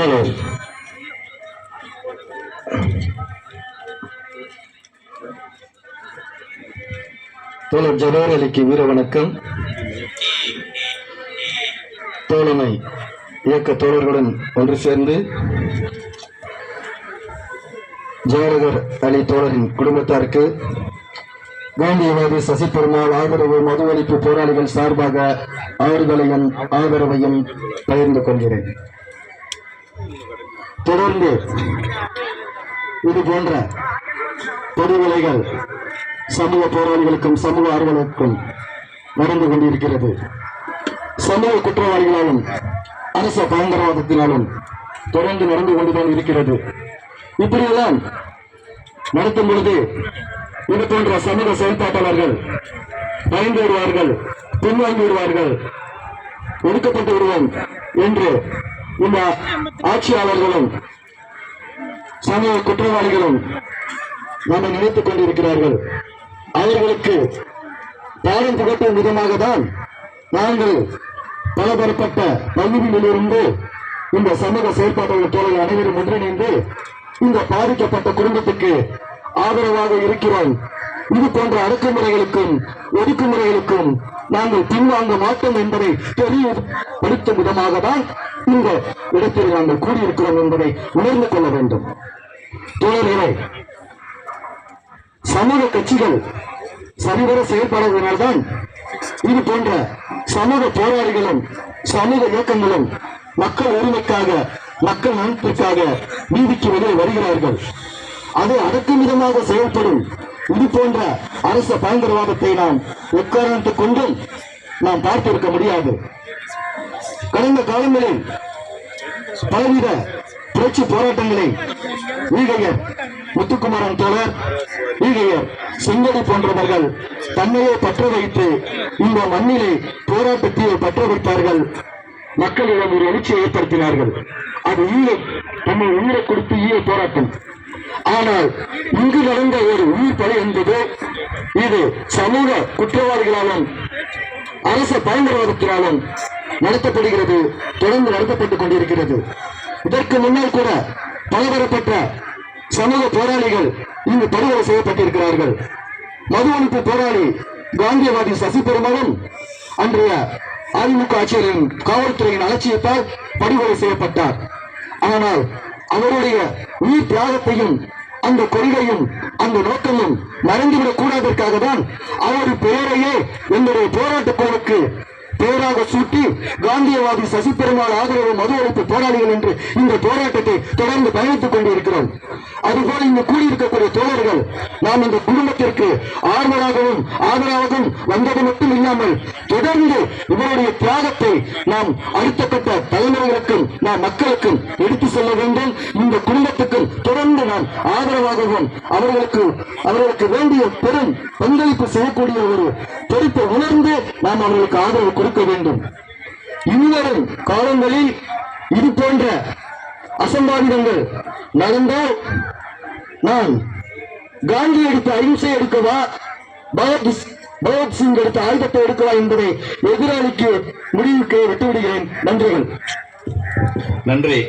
தோழர். தோழர் ஜனோர் அலிக்கு வீர வணக்கம். தோழமை இயக்க தோழர்களுடன் ஒன்று சேர்ந்து ஜவஹர் அலி தோழரின் குடும்பத்தாருக்கு காந்தியவாதி சசி பெருமாள் ஆதரவு மது ஒழிப்பு போராளிகள் சார்பாக ஆறுதலையும் ஆதரவையும் பகிர்ந்து கொள்கிறேன். தொடர்ந்து இது போன்ற பொதுவிலைகள் சமூக போராளிகளுக்கும் சமூக ஆர்வலருக்கும் நடந்து கொண்டிருக்கிறது. சமூக குற்றவாளிகளாலும் அரச பயங்கரவாதத்தினாலும் தொடர்ந்து நடந்து கொண்டுதான் இருக்கிறது. இப்படியெல்லாம் நடத்தும் பொழுது இது போன்ற சமூக செயல்பாட்டாளர்கள் பயந்து விடுவார்கள் பின்வாங்கி விடுவார்கள் ஒடுக்கப்பட்டு விடுவோம் என்று இந்த ஆட்சியாளர்களும் சமூக குற்றவாளிகளும் நம்மை நினைத்துக் கொண்டிருக்கிறார்கள். அவர்களுக்கு பாடம் புகட்டும் விதமாக தான் நாங்கள் பலதரப்பட்ட பகுதிகளிலிருந்து இந்த சமூக செயற்பாட்டாளர் தோழர்கள் அனைவரும் ஒன்றிணைந்து இந்த பாதிக்கப்பட்ட குடும்பத்துக்கு ஆதரவாக இருக்கிறோம். இது போன்ற அடக்குமுறைகளுக்கும் ஒடுக்குமுறைகளுக்கும் நாங்கள் பின்வாங்க மாட்டோம் என்பதை தெளிவுபடுத்தும் விதமாக தான் இந்த இடத்தில் நாங்கள் கூடியிருக்கிறோம் என்பதை உணர்ந்து கொள்ள வேண்டும். தோழர்களே சமூக கட்சிகள் சரிவர செயல்படுவதனால்தான் இது போன்ற சமூக போராளிகளும் சமூக இயக்கங்களும் மக்கள் உரிமைக்காக மக்கள் நலத்திற்காக நீதிக்கு வெளியே வருகிறார்கள். அதை அடக்கும் விதமாக செயல்படும். இது போன்ற அரச பயங்கரவாதத்தை நாம் எக்காரணத்துக் கொண்டும் நாம் பார்த்திருக்க முடியாது. கடந்த காலங்களில் பலவித புரட்சி போராட்டங்களை ஈகையர் முத்துக்குமாரன் தோழர் ஈகையர் செங்கடி போன்றவர்கள் தன்னையே பற்ற வைத்து இந்த மண்ணிலே போராட்டத்தை பற்ற வைத்தார்கள். மக்களிடம் ஒரு எழுச்சியை ஏற்படுத்தினார்கள். அது ஈழ நம்மை உயிரை கொடுத்து ஈழ போராட்டம். ஆனால் இங்கு நடந்த ஒரு உயிர் பலி என்பது இது சமூக குற்றவாளிகளாலும் அரச பயங்கரவாதத்தினாலும் நடத்தப்படுகிறது தொடர்ந்து நடத்தப்பட்டுக் கொண்டிருக்கிறது. இதற்கு முன்னால் கூட பலதரப்பட்ட சமூக போராளிகள் இங்கு படுகொலை செய்யப்பட்டிருக்கிறார்கள். மது ஒழிப்பு போராளி காந்தியவாதி சசி பெருமாளும் அன்றைய அதிமுக ஆட்சியரின் காவல்துறையின் அலட்சியத்தால் படுகொலை செய்யப்பட்டார். ஆனால் அவருடைய உயிர் தியாகத்தையும் அந்த கொள்கையும் அந்த நோக்கமும் மறைந்துவிடக் கூடாதற்காக தான் அவர் பெயரையே என்னுடைய போராட்ட குழுவுக்கு பெயராக சூட்டி காந்தியவாதி சசி பெருமாள் ஆதரவு மது ஒழிப்பு போராளிகள் என்று இந்த போராட்டத்தை தொடர்ந்து பயணித்துக் கொண்டிருக்கிறோம். அதுபோல இங்கு கூடியிருக்கக்கூடிய தோழர்கள் நாம் இந்த குடும்பத்திற்கு ஆர்வலாகவும் ஆதரவாகவும் வந்தது மட்டும் இல்லாமல் தொடர்ந்து இவருடைய தியாகத்தை நாம் அடுத்த கட்ட தலைமுறைகளுக்கும் நாம் மக்களுக்கும் எடுத்து செல்ல வேண்டும். இந்த குடும்பத்துக்கும் நாம் ஆதரவாகவும் அவர்களுக்கு அவர்களுக்கு வேண்டிய பெரும் பங்களிப்பு செய்யக்கூடிய ஒரு பொறுப்பை உணர்ந்து நாம் அவர்களுக்கு ஆதரவு கொடுக்க வேண்டும். இனிவரும் காலங்களில் இது போன்ற அசம்பாவிதங்கள் நடந்தால் நான் காந்தி எடுத்த அகிம்சை எடுக்கவா? பகத் பகத் சிங் எடுத்த ஆயுதத்தை எடுக்கவா என்பதை எதிராளிக்கு முடிவுக்கு விட்டுவிடுகிறேன். நன்றிகள். நன்றி.